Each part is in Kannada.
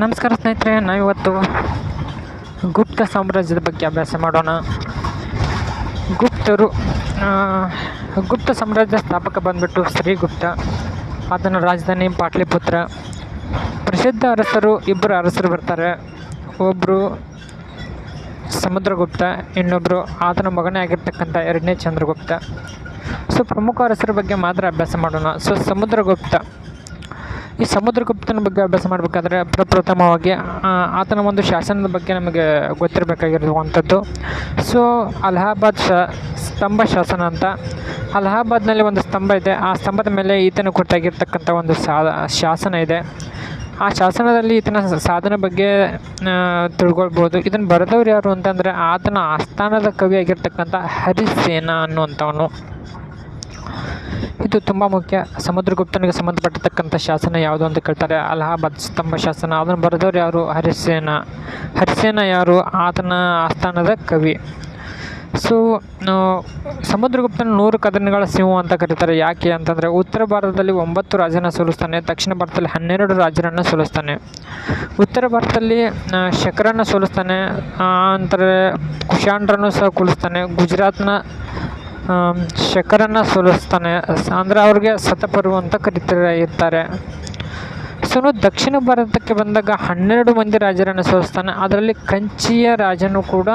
ನಮಸ್ಕಾರ ಸ್ನೇಹಿತರೆ, ನಾವಿವತ್ತು ಗುಪ್ತ ಸಾಮ್ರಾಜ್ಯದ ಬಗ್ಗೆ ಅಭ್ಯಾಸ ಮಾಡೋಣ. ಗುಪ್ತರು ಗುಪ್ತ ಸಾಮ್ರಾಜ್ಯ ಸ್ಥಾಪಕ ಬಂದ್ಬಿಟ್ಟು ಶ್ರೀಗುಪ್ತ, ಆತನ ರಾಜಧಾನಿ ಪಾಟ್ಲಿಪುತ್ರ. ಪ್ರಸಿದ್ಧ ಅರಸರು ಇಬ್ಬರು ಅರಸರು ಬರ್ತಾರೆ. ಒಬ್ಬರು ಸಮುದ್ರಗುಪ್ತ ಇನ್ನೊಬ್ಬರು ಆತನ ಮಗನೇ ಆಗಿರ್ತಕ್ಕಂಥ ಎರಡನೇ ಚಂದ್ರಗುಪ್ತ. ಸೊ, ಪ್ರಮುಖ ಅರಸರ ಬಗ್ಗೆ ಮಾತ್ರ ಅಭ್ಯಾಸ ಮಾಡೋಣ. ಸೊ, ಸಮುದ್ರಗುಪ್ತ ಈ ಸಮುದ್ರಗುಪ್ತನ ಬಗ್ಗೆ ಅಭ್ಯಾಸ ಮಾಡಬೇಕಾದ್ರೆ ಪ್ರಪ್ರಥಮವಾಗಿ ಆತನ ಒಂದು ಶಾಸನದ ಬಗ್ಗೆ ನಮಗೆ ಗೊತ್ತಿರಬೇಕಾಗಿರುವಂಥದ್ದು. ಸೊ ಅಲಹಾಬಾದ್ ಶ ಸ್ತಂಭ ಶಾಸನ ಅಂತ. ಅಲಹಾಬಾದ್ನಲ್ಲಿ ಒಂದು ಸ್ತಂಭ ಇದೆ. ಆ ಸ್ತಂಭದ ಮೇಲೆ ಈತನ ಕುರಿತಾಗಿರ್ತಕ್ಕಂಥ ಒಂದು ಶಾಸನ ಇದೆ. ಆ ಶಾಸನದಲ್ಲಿ ಈತನ ಸಾಧನೆ ಬಗ್ಗೆ ತಿಳ್ಕೊಳ್ಬೋದು. ಇದನ್ನು ಬರೆದವ್ರು ಯಾರು ಅಂತಂದರೆ, ಆತನ ಆಸ್ಥಾನದ ಕವಿಯಾಗಿರ್ತಕ್ಕಂಥ ಹರಿಸೇನ ಅನ್ನುವಂಥವನು. ಇದು ತುಂಬ ಮುಖ್ಯ. ಸಮುದ್ರಗುಪ್ತನಿಗೆ ಸಂಬಂಧಪಟ್ಟಿರ್ತಕ್ಕಂಥ ಶಾಸನ ಯಾವುದು ಅಂತ ಕೇಳ್ತಾರೆ. ಅಲಹಾಬಾದ್ ಸ್ತಂಭ ಶಾಸನ. ಅದನ್ನು ಬರೆದವ್ರು ಯಾರು? ಹರಿಸೇನ. ಹರಿಸೇನ ಯಾರು? ಆತನ ಆಸ್ಥಾನದ ಕವಿ. ಸೊ ಸಮುದ್ರಗುಪ್ತನ ನೂರು ಕದನಗಳ ಸಿಂಹ ಅಂತ ಕರೀತಾರೆ. ಯಾಕೆ ಅಂತಂದರೆ, ಉತ್ತರ ಭಾರತದಲ್ಲಿ ಒಂಬತ್ತು ರಾಜನ ಸೋಲಿಸ್ತಾನೆ. ದಕ್ಷಿಣ ಭಾರತದಲ್ಲಿ ಹನ್ನೆರಡು ರಾಜರನ್ನು ಸೋಲಿಸ್ತಾನೆ. ಉತ್ತರ ಭಾರತದಲ್ಲಿ ಶಕರನ್ನು ಸೋಲಿಸ್ತಾನೆ. ಅಂತಾರೆ ಕುಶಾಂಡ್ರನ್ನು ಸಹ ಕೊಲಿಸ್ತಾನೆ. ಗುಜರಾತ್ನ ಶಕರನ್ನು ಸೋಲಿಸ್ತಾನೆ. ಅಂದರೆ ಅವ್ರಿಗೆ ಸತಪರು ಅಂತ ಕರಿತಾರೆ, ಇರ್ತಾರೆ. ದಕ್ಷಿಣ ಭಾರತಕ್ಕೆ ಬಂದಾಗ ಹನ್ನೆರಡು ಮಂದಿ ರಾಜರನ್ನು ಸೋಲಿಸ್ತಾನೆ. ಅದರಲ್ಲಿ ಕಂಚಿಯ ರಾಜನು ಕೂಡ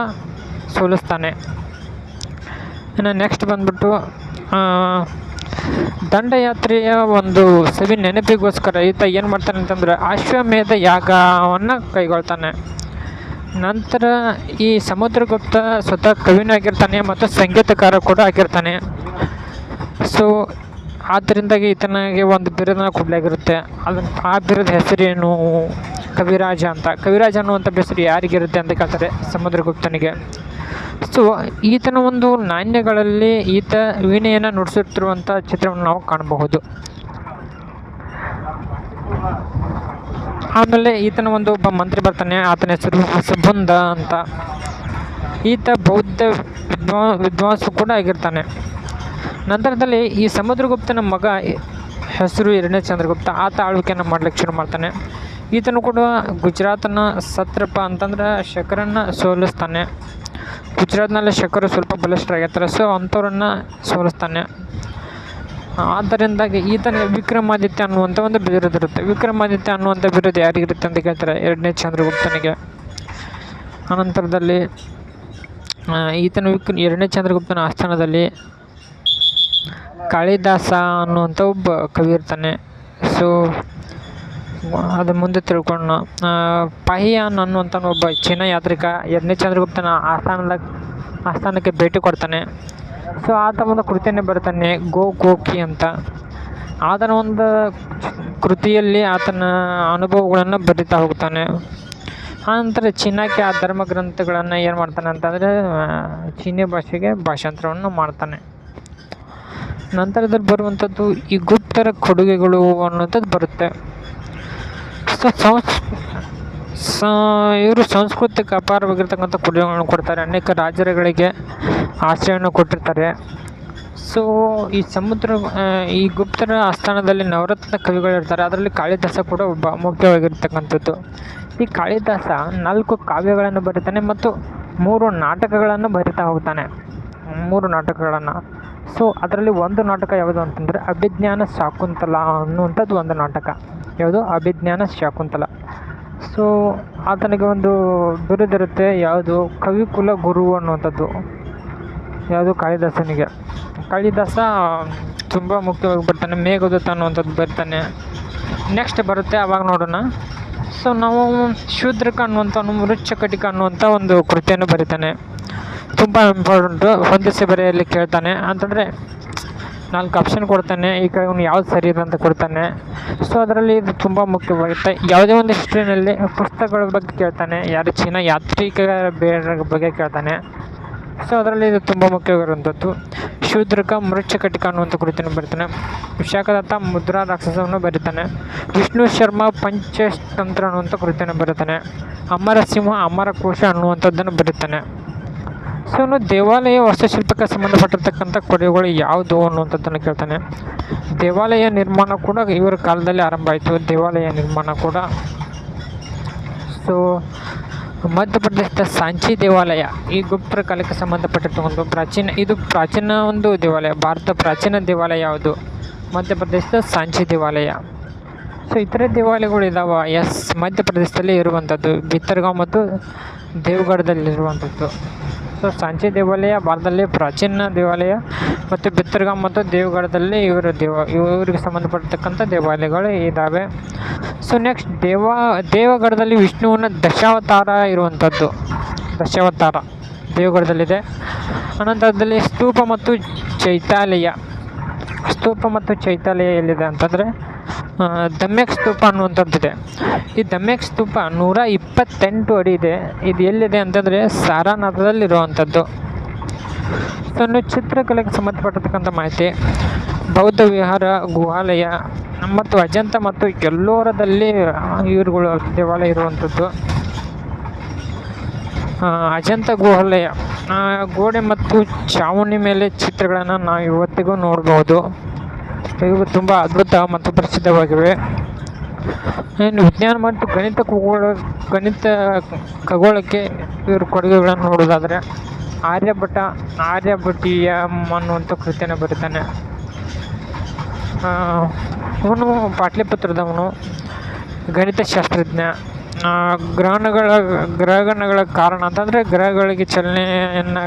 ಸೋಲಿಸ್ತಾನೆ. ಇನ್ನು ನೆಕ್ಸ್ಟ್ ಬಂದ್ಬಿಟ್ಟು ದಂಡಯಾತ್ರೆಯ ಒಂದು ಸವಿ ನೆನಪಿಗೋಸ್ಕರ ಈತ ಏನು ಮಾಡ್ತಾನೆ ಅಂತಂದರೆ ಅಶ್ವಮೇಧ ಯಾಗವನ್ನು ಕೈಗೊಳ್ತಾನೆ. ನಂತರ ಈ ಸಮುದ್ರಗುಪ್ತ ಸ್ವತಃ ಕವಿನಾಗಿರ್ತಾನೆ ಮತ್ತು ಸಂಗೀತಕಾರ ಕೂಡ ಆಗಿರ್ತಾನೆ. ಸೊ ಆದ್ದರಿಂದಾಗಿ ಈತನಿಗೆ ಒಂದು ಬಿರುದನ್ನ ಕೊಡಲಾಗಿರುತ್ತೆ ಅದನ್ನು ಆ ಬಿರುದ ಹೆಸರೇನು? ಕವಿರಾಜ ಅಂತ. ಕವಿರಾಜ ಅನ್ನುವಂಥ ಹೆಸರು ಯಾರಿಗಿರುತ್ತೆ ಅಂತ ಕೇಳ್ತಾರೆ ಸಮುದ್ರಗುಪ್ತನಿಗೆ. ಸೊ ಈತನ ಒಂದು ನಾಣ್ಯಗಳಲ್ಲಿ ಈತ ವೀಣೆಯನ್ನು ನುಡಿಸುತ್ತಿರುವಂಥ ಚಿತ್ರವನ್ನು ನಾವು ಕಾಣಬಹುದು. ಆಮೇಲೆ ಈತನ ಒಂದು ಒಬ್ಬ ಮಂತ್ರಿ ಬರ್ತಾನೆ, ಆತನ ಹೆಸರು ಸುಬಂಧ ಅಂತ. ಈತ ಬೌದ್ಧ ವಿದ್ವಾ, ವಿದ್ವಾಂಸ ಕೂಡ ಆಗಿರ್ತಾನೆ. ನಂತರದಲ್ಲಿ ಈ ಸಮುದ್ರಗುಪ್ತನ ಮಗ ಹೆಸರು ಎರಡನೇ ಚಂದ್ರಗುಪ್ತ ಆತ ಆಳ್ವಿಕೆಯನ್ನು ಮಾಡ್ಲಿಕ್ಕೆ ಶುರು ಮಾಡ್ತಾನೆ. ಈತನು ಕೂಡ ಗುಜರಾತನ ಸತ್ರಪ ಅಂತಂದ್ರೆ ಶಕರನ್ನು ಸೋಲಿಸ್ತಾನೆ. ಗುಜರಾತ್ನಲ್ಲಿ ಶಕರು ಸ್ವಲ್ಪ ಬಲಿಷ್ಠರಾಗಿರ್ತಾರೆ, ಸೊ ಅಂಥವ್ರನ್ನ ಸೋಲಿಸ್ತಾನೆ. ಆದ್ದರಿಂದಾಗಿ ಈತನ ವಿಕ್ರಮಾದಿತ್ಯ ಅನ್ನುವಂಥ ಒಂದು ಬಿರುದಿರುತ್ತೆ ವಿಕ್ರಮಾದಿತ್ಯ ಅನ್ನುವಂಥ ಬಿರುದು ಯಾರಿಗಿರುತ್ತೆ ಅಂತ ಕೇಳ್ತಾರೆ. ಎರಡನೇ ಚಂದ್ರಗುಪ್ತನಿಗೆ. ಅನಂತರದಲ್ಲಿ ಈತನ ವಿಕ್, ಎರಡನೇ ಚಂದ್ರಗುಪ್ತನ ಆಸ್ಥಾನದಲ್ಲಿ ಕಾಳಿದಾಸ ಅನ್ನುವಂಥ ಒಬ್ಬ ಕವಿ ಇರ್ತಾನೆ. ಸೊ ಅದು ಮುಂದೆ ತಿಳ್ಕೊಳ್ಳೋಣ. ಪಹಿಯಾನ್ ಪಾಹಿಯಾನ್ ಅನ್ನುವಂಥ ಒಬ್ಬ ಚೀನಾ ಯಾತ್ರಿಕ ಎರಡನೇ ಚಂದ್ರಗುಪ್ತನ ಆಸ್ಥಾನದ, ಆಸ್ಥಾನಕ್ಕೆ ಭೇಟಿ ಕೊಡ್ತಾನೆ. ಸೊ ಆತ ಒಂದು ಕೃತಿಯನ್ನೇ ಬರ್ತಾನೆ, ಗೋ ಗೋಕಿ ಅಂತ. ಆತನ ಒಂದು ಕೃತಿಯಲ್ಲಿ ಆತನ ಅನುಭವಗಳನ್ನು ಬರಿತಾ ಹೋಗ್ತಾನೆ. ಆನಂತರ ಚೀನಾಕ್ಕೆ ಆ ಧರ್ಮ ಗ್ರಂಥಗಳನ್ನು ಏನು ಮಾಡ್ತಾನೆ ಅಂತಂದರೆ ಚೀನಿ ಭಾಷೆಗೆ ಭಾಷಾಂತರವನ್ನು ಮಾಡ್ತಾನೆ. ನಂತರದಲ್ಲಿ ಬರುವಂಥದ್ದು ಈ ಗುಪ್ತರ ಕೊಡುಗೆಗಳು ಅನ್ನುವಂಥದ್ದು ಬರುತ್ತೆ. ಸೊ ಸಂಸ್ ಸ, ಇವರು ಸಾಂಸ್ಕೃತಿಕ ಅಪಾರವಾಗಿರ್ತಕ್ಕಂಥ ಕೊಡುಗೆಗಳನ್ನು ಕೊಡ್ತಾರೆ. ಅನೇಕ ರಾಜರುಗಳಿಗೆ ಆಶ್ರಯವನ್ನು ಕೊಟ್ಟಿರ್ತಾರೆ. ಸೊ ಈ ಸಮುದ್ರ ಈ ಗುಪ್ತರ ಆಸ್ಥಾನದಲ್ಲಿ ನವರತ್ನ ಕವಿಗಳಿರ್ತಾರೆ ಅದರಲ್ಲಿ ಕಾಳಿದಾಸ ಕೂಡ ಒಬ್ಬ ಮುಖ್ಯವಾಗಿರ್ತಕ್ಕಂಥದ್ದು. ಈ ಕಾಳಿದಾಸ ನಾಲ್ಕು ಕಾವ್ಯಗಳನ್ನು ಬರೀತಾನೆ ಮತ್ತು ಮೂರು ನಾಟಕಗಳನ್ನು ಬರಿತಾ ಹೋಗ್ತಾನೆ. ಮೂರು ನಾಟಕಗಳನ್ನು. ಸೊ ಅದರಲ್ಲಿ ಒಂದು ನಾಟಕ ಯಾವುದು ಅಂತಂದರೆ, ಅಭಿಜ್ಞಾನ ಶಾಕುಂತಲ ಅನ್ನುವಂಥದ್ದು ಒಂದು ನಾಟಕ. ಯಾವುದು? ಅಭಿಜ್ಞಾನ ಶಾಕುಂತಲ. ಸೊ ಆತನಿಗೆ ಒಂದು ಬಿರುದಿರುತ್ತೆ ಯಾವುದು ಕವಿಕುಲ ಗುರು ಅನ್ನುವಂಥದ್ದು, ಯಾವುದು ಕಾಳಿದಾಸನಿಗೆ. ಕಾಳಿದಾಸ ತುಂಬ ಮುಖ್ಯವಾಗಿ ಬರ್ತಾನೆ, ಮೇಘದೂತ ಅನ್ನುವಂಥದ್ದು ಬರ್ತಾನೆ. ನೆಕ್ಸ್ಟ್ ಬರುತ್ತೆ, ಅವಾಗ ನೋಡೋಣ. ಸೊ ನಾವು ಶೂದ್ರಕ ಅನ್ನುವಂಥ ಮೃಚ್ಛಕಟಿಕ ಅನ್ನುವಂಥ ಒಂದು ಕೃತಿಯನ್ನು ಬರೀತಾನೆ. ತುಂಬ ಇಂಪಾರ್ಟೆಂಟು ಹೊಂದಿಸಿ ಬರೆಯಲ್ಲಿ ಕೇಳ್ತಾನೆ. ಅಂತಂದರೆ ನಾಲ್ಕು ಆಪ್ಷನ್ ಕೊಡ್ತಾನೆ. ಈ ಕಡೆ ಅವ್ನು ಯಾವ್ದು ಸರಿ ಇದೆ ಅಂತ ಕೊಡ್ತಾನೆ. ಸೊ ಅದರಲ್ಲಿ ಇದು ತುಂಬ ಮುಖ್ಯವಾಗುತ್ತೆ. ಯಾವುದೇ ಒಂದು ಹಿಸ್ಟ್ರಿನಲ್ಲಿ ಪುಸ್ತಕಗಳ ಬಗ್ಗೆ ಕೇಳ್ತಾನೆ. ಯಾರು ಚೀನಾ ಯಾತ್ರಿಕರ ಬಗ್ಗೆ ಕೇಳ್ತಾನೆ. ಸೊ ಅದರಲ್ಲಿ ಇದು ತುಂಬ ಮುಖ್ಯವಾಗಿರುವಂಥದ್ದು. ಶೂದ್ರಕ ಮೃಚ್ಛಕಟಿಕ ಅನ್ನುವಂಥ ಕೃತಿಯನ್ನು ಬರ್ತಾನೆ. ವಿಶಾಖದತ್ತ ಮುದ್ರಾ ರಾಕ್ಷಸವನ್ನು ಬರೀತಾನೆ. ವಿಷ್ಣು ಶರ್ಮಾ, ಪಂಚತಂತ್ರ ಅನ್ನುವಂಥ ಕೃತಿಯನ್ನು ಬರೀತಾನೆ. ಅಮರಸಿಂಹ, ಅಮರಕೋಶ ಅನ್ನುವಂಥದ್ದನ್ನು ಬರೀತಾನೆ. ಸೊ ಇನ್ನು ದೇವಾಲಯ ವಾಸ್ತುಶಿಲ್ಪಕ್ಕೆ ಸಂಬಂಧಪಟ್ಟಿರ್ತಕ್ಕಂಥ ಕೊಡುಗೆಗಳು ಯಾವುದು ಅನ್ನುವಂಥದ್ದನ್ನು ಕೇಳ್ತಾನೆ. ದೇವಾಲಯ ನಿರ್ಮಾಣ ಕೂಡ ಇವರ ಕಾಲದಲ್ಲಿ ಆರಂಭ ಆಯಿತು. ದೇವಾಲಯ ನಿರ್ಮಾಣ ಕೂಡ. ಸೊ ಮಧ್ಯಪ್ರದೇಶದ ಸಾಂಚಿ ದೇವಾಲಯ ಈ ಗುಪ್ತರ ಕಾಲಕ್ಕೆ ಒಂದು ಪ್ರಾಚೀನ, ಇದು ಪ್ರಾಚೀನ ಒಂದು ದೇವಾಲಯ ಭಾರತ ಪ್ರಾಚೀನ ದೇವಾಲಯ ಯಾವುದು? ಮಧ್ಯಪ್ರದೇಶದ ಸಾಂಚಿ ದೇವಾಲಯ. ಸೊ ಇತರೆ ದೇವಾಲಯಗಳು ಇದಾವ? ಎಸ್ ಮಧ್ಯಪ್ರದೇಶದಲ್ಲಿ ಇರುವಂಥದ್ದು, ಬಿತ್ತರ್ಗಾಂವ್ ಮತ್ತು ದೇವಗಢದಲ್ಲಿರುವಂಥದ್ದು. ಸೊ ಸಾಂಚಿ ದೇವಾಲಯ ಭಾರತದಲ್ಲಿ ಪ್ರಾಚೀನ ದೇವಾಲಯ ಮತ್ತು ಬಿತ್ತರ್ಗ ಮತ್ತು ದೇವಗಢದಲ್ಲಿ ಇವರು ದೇವ, ಇವರಿಗೆ ಸಂಬಂಧಪಟ್ಟಿರ್ತಕ್ಕಂಥ ದೇವಾಲಯಗಳು ಇದ್ದಾವೆ ಸೊ ನೆಕ್ಸ್ಟ್ ದೇವ ದೇವಗಢದಲ್ಲಿ ವಿಷ್ಣುವಿನ ದಶಾವತಾರ ಇರುವಂಥದ್ದು ದಶಾವತಾರ ದೇವಗಢದಲ್ಲಿದೆ ಅನಂತರದಲ್ಲಿ ಸ್ತೂಪ ಮತ್ತು ಚೈತಾಲಯ. ಸ್ತೂಪ ಮತ್ತು ಚೈತಾಲಯ ಎಲ್ಲಿದೆ ಅಂತಂದರೆ ದಮ್ಯಕ್ ಸ್ತೂಪ ಅನ್ನುವಂಥದ್ದಿದೆ. ಈ ದಮ್ಯಕ್ ಸ್ತೂಪ ನೂರ ಇಪ್ಪತ್ತೆಂಟು ಅಡಿ ಇದೆ. ಇದು ಎಲ್ಲಿದೆ ಅಂತಂದರೆ ಸಾರಾನಾಥದಲ್ಲಿರುವಂಥದ್ದು. ಇದನ್ನು ಚಿತ್ರಕಲೆಗೆ ಸಂಬಂಧಪಟ್ಟಿರ್ತಕ್ಕಂಥ ಮಾಹಿತಿ. ಬೌದ್ಧ ವಿಹಾರ, ಗುಹಾಲಯ ಮತ್ತು ಅಜಂತ ಮತ್ತು ಎಲ್ಲೋರದಲ್ಲಿ ಇವರುಗಳು ದೇವಾಲಯ ಇರುವಂಥದ್ದು. ಅಜಂತ ಗುಹಾಲಯ. ಗೋಡೆ ಮತ್ತು ಚಾವಣಿ ಮೇಲೆ ಚಿತ್ರಗಳನ್ನು ನಾವು ಇವತ್ತಿಗೂ ನೋಡ್ಬೋದು. ಇವು ತುಂಬ ಅದ್ಭುತ ಮತ್ತು ಪ್ರಸಿದ್ಧವಾಗಿವೆ. ಇನ್ನು ವಿಜ್ಞಾನ ಮತ್ತು ಗಣಿತ ಖಗೋಳ, ಗಣಿತ ಖಗೋಳಕ್ಕೆ ಇವ್ರ ಕೊಡುಗೆಗಳನ್ನು ನೋಡೋದಾದರೆ ಆರ್ಯಭಟ, ಆರ್ಯಭಟೀಯ ಅನ್ನುವಂಥ ಕೃತಿಯನ್ನು ಬರೀತಾನೆ. ಇವನು ಪಾಟ್ಲಿಪುತ್ರದವನು ಗಣಿತಶಾಸ್ತ್ರಜ್ಞ ಶಾಸ್ತ್ರಜ್ಞ. ಗ್ರಹಣಗಳ, ಗ್ರಹಗಣಗಳ ಕಾರಣ ಅಂತಂದರೆ ಗ್ರಹಗಳಿಗೆ ಚಲನೆಯನ್ನು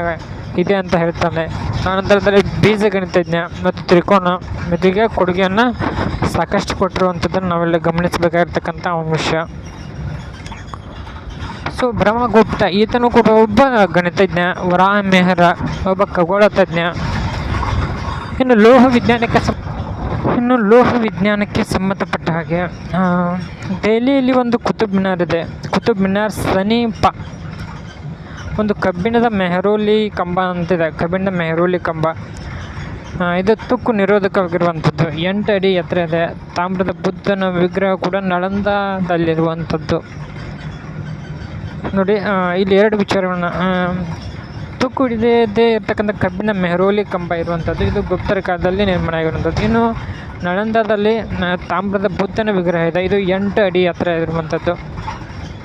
ಇದೆ ಅಂತ ಹೇಳ್ತಾನೆ. ಆನಂತರದಲ್ಲಿ ಬೀಜಗಣಿತಜ್ಞ ಮತ್ತು ತ್ರಿಕೋನ ಮೆದುಗೆ ಕೊಡುಗೆಯನ್ನು ಸಾಕಷ್ಟು ಕೊಟ್ಟಿರುವಂಥದ್ದನ್ನು ನಾವೆಲ್ಲ ಗಮನಿಸಬೇಕಾಗಿರ್ತಕ್ಕಂಥ ಅಂಶ. ಸೊ ಬ್ರಹ್ಮಗುಪ್ತ, ಈತನು ಕೂಡ ಒಬ್ಬ ಗಣಿತಜ್ಞ ವರಾಹ ಮೆಹರ ಒಬ್ಬ ಖಗೋಳ ತಜ್ಞ ಇನ್ನು ಲೋಹ ವಿಜ್ಞಾನಕ್ಕೆ ಇನ್ನು ಲೋಹ ವಿಜ್ಞಾನಕ್ಕೆ ಸಂಬಂಧಪಟ್ಟ ಹಾಗೆ ದೆಹಲಿಯಲ್ಲಿ ಒಂದು ಕುತುಬ್ ಮಿನಾರ್ ಇದೆ. ಕುತುಬ್ ಮಿನಾರ್ ಸಮೀಪ ಒಂದು ಕಬ್ಬಿಣದ ಮೆಹರೋಲಿ ಕಂಬ ಅಂತಿದೆ. ಕಬ್ಬಿಣದ ಮೆಹರೋಲಿ ಕಂಬ. ಇದು ತುಕ್ಕು ನಿರೋಧಕವಾಗಿರುವಂಥದ್ದು. ಎಂಟು ಅಡಿ ಎತ್ತರ ಇದೆ. ತಾಮ್ರದ ಬುದ್ಧನ ವಿಗ್ರಹ ಕೂಡ ನಳಂದದಲ್ಲಿರುವಂಥದ್ದು. ನೋಡಿ ಇಲ್ಲಿ ಎರಡು ವಿಚಾರಗಳನ್ನ ತುಕ್ಕು ಹಿಡಿದೇ ಇರತಕ್ಕಂಥ ಕಬ್ಬಿಣ ಮೆಹರೋಲಿ ಕಂಬ ಇರುವಂಥದ್ದು. ಇದು ಗುಪ್ತರ ಕಾಲದಲ್ಲಿ ನಿರ್ಮಾಣ ಆಗಿರುವಂಥದ್ದು. ಇನ್ನು ನಳಂದದಲ್ಲಿ ತಾಮ್ರದ ಬುದ್ಧನ ವಿಗ್ರಹ ಇದೆ. ಇದು ಎಂಟು ಅಡಿ ಎತ್ತರ ಇರುವಂಥದ್ದು.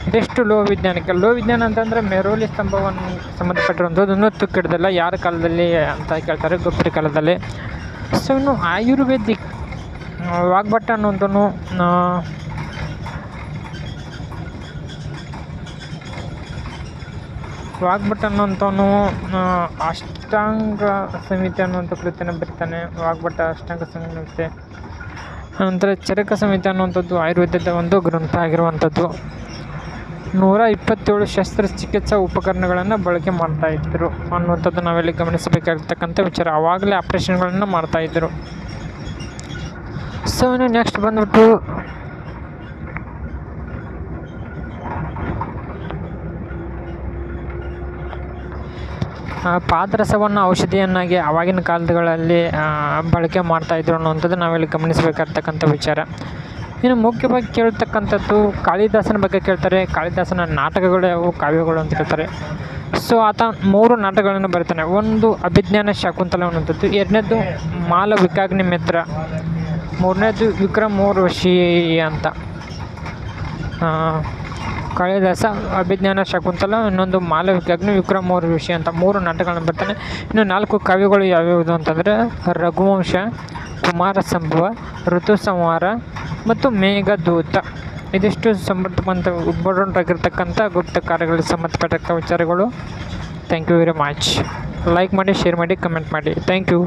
ಇದೆಷ್ಟು ಲೋ ವಿಜ್ಞಾನಕ್ಕೆ ಲೋ ವಿಜ್ಞಾನ ಅಂತಂದರೆ ಮೆರೋಲಿ ಸ್ತಂಭವನ್ನು ಸಂಬಂಧಪಟ್ಟಿರುವಂಥದ್ದು. ಇನ್ನೂ ಕಿಡ್ದಲ್ಲ, ಯಾರ ಕಾಲದಲ್ಲಿ ಅಂತ ಕೇಳ್ತಾರೆ ಗುಪ್ತರ ಕಾಲದಲ್ಲಿ. ಸೊ ಇನ್ನು ಆಯುರ್ವೇದಿಕ್ ವಾಗ್ಭಟ್ ಅನ್ನೋದನ್ನು ವಾಗ್ಭಟ್ ವಾಗ್ಭಟ ಅಷ್ಟಾಂಗ ಸಮಿತಿ ಅನ್ನುವಂಥ ಕೃತಿಯನ್ನು ಬರ್ತಾನೆ. ವಾಗ್ಭಟ, ಅಷ್ಟಾಂಗ ಸಮಿತಿ ನಂತರ ಚರಕ ಸಮಿತಿ ಅನ್ನುವಂಥದ್ದು ಆಯುರ್ವೇದದ ಒಂದು ಗ್ರಂಥ ಆಗಿರುವಂಥದ್ದು. ನೂರ ಇಪ್ಪತ್ತೇಳು ಶಸ್ತ್ರಚಿಕಿತ್ಸಾ ಉಪಕರಣಗಳನ್ನು ಬಳಕೆ ಮಾಡ್ತಾ ಇದ್ದರು. ಅನ್ನುವಂಥದ್ದು ನಾವೆಲ್ಲಿ ಗಮನಿಸಬೇಕಾಗಿರ್ತಕ್ಕಂಥ ವಿಚಾರ. ಆವಾಗಲೇ ಆಪ್ರೇಷನ್ಗಳನ್ನು ಮಾಡ್ತಾ ಇದ್ದರು. ಸೊ ಇನ್ನು ನೆಕ್ಸ್ಟ್ ಬಂದ್ಬಿಟ್ಟು ಪಾದರಸವನ್ನು ಔಷಧಿಯನ್ನಾಗಿ ಆವಾಗಿನ ಕಾಲಗಳಲ್ಲಿ ಬಳಕೆ ಮಾಡ್ತಾಯಿದ್ರು ಅನ್ನುವಂಥದ್ದು ನಾವಿಲ್ಲಿ ಗಮನಿಸಬೇಕಾಗ್ತಕ್ಕಂಥ ವಿಚಾರ. ಇನ್ನು ಮುಖ್ಯವಾಗಿ ಕೇಳ್ತಕ್ಕಂಥದ್ದು ಕಾಳಿದಾಸನ ಬಗ್ಗೆ ಕೇಳ್ತಾರೆ. ಕಾಳಿದಾಸನ ನಾಟಕಗಳು ಯಾವುವು ಕಾವ್ಯಗಳು ಅಂತ ಕೇಳ್ತಾರೆ ಸೊ ಆತ ಮೂರು ನಾಟಕಗಳನ್ನು ಬರೀತಾನೆ. ಒಂದು ಅಭಿಜ್ಞಾನ ಶಾಕುಂತಲ ಅನ್ನುವಂಥದ್ದು. ಎರಡನೇದು ಮಾಲವಿಕಾಗ್ನಿ ಮಿತ್ರ. ಮೂರನೇದು ವಿಕ್ರಮ್ ಊರ್ವಶಿ ಅಂತ. ಕಾಳಿದಾಸ ಅಭಿಜ್ಞಾನ ಶಕುಂತಲ ಇನ್ನೊಂದು ಮಾಲವಿಕಾಗ್ನಿ ವಿಕ್ರಮೋರ್ ವಿಷಯ ಅಂತ ಮೂರು ನಾಟಕಗಳನ್ನು ಬರ್ತಾನೆ. ಇನ್ನು ನಾಲ್ಕು ಕಾವ್ಯಗಳು ಯಾವ್ಯಾವುದು ಅಂತಂದರೆ, ರಘುವಂಶ ಕುಮಾರ ಸಂಭವ ಋತು ಸಂಹಾರ ಮತ್ತು ಮೇಘದೂತ. ಇದಿಷ್ಟು ಸಂಬಂಧಪಟ್ಟ ಇಂಪಾರ್ಟೆಂಟ್ ಗುಪ್ತ ಕಾರ್ಯಗಳಿಗೆ ಸಂಬಂಧಪಟ್ಟಂಥ ವಿಚಾರಗಳು thank you very much like ಮಾಡಿ ಶೇರ್ ಮಾಡಿ ಕಮೆಂಟ್ ಮಾಡಿ. Thank you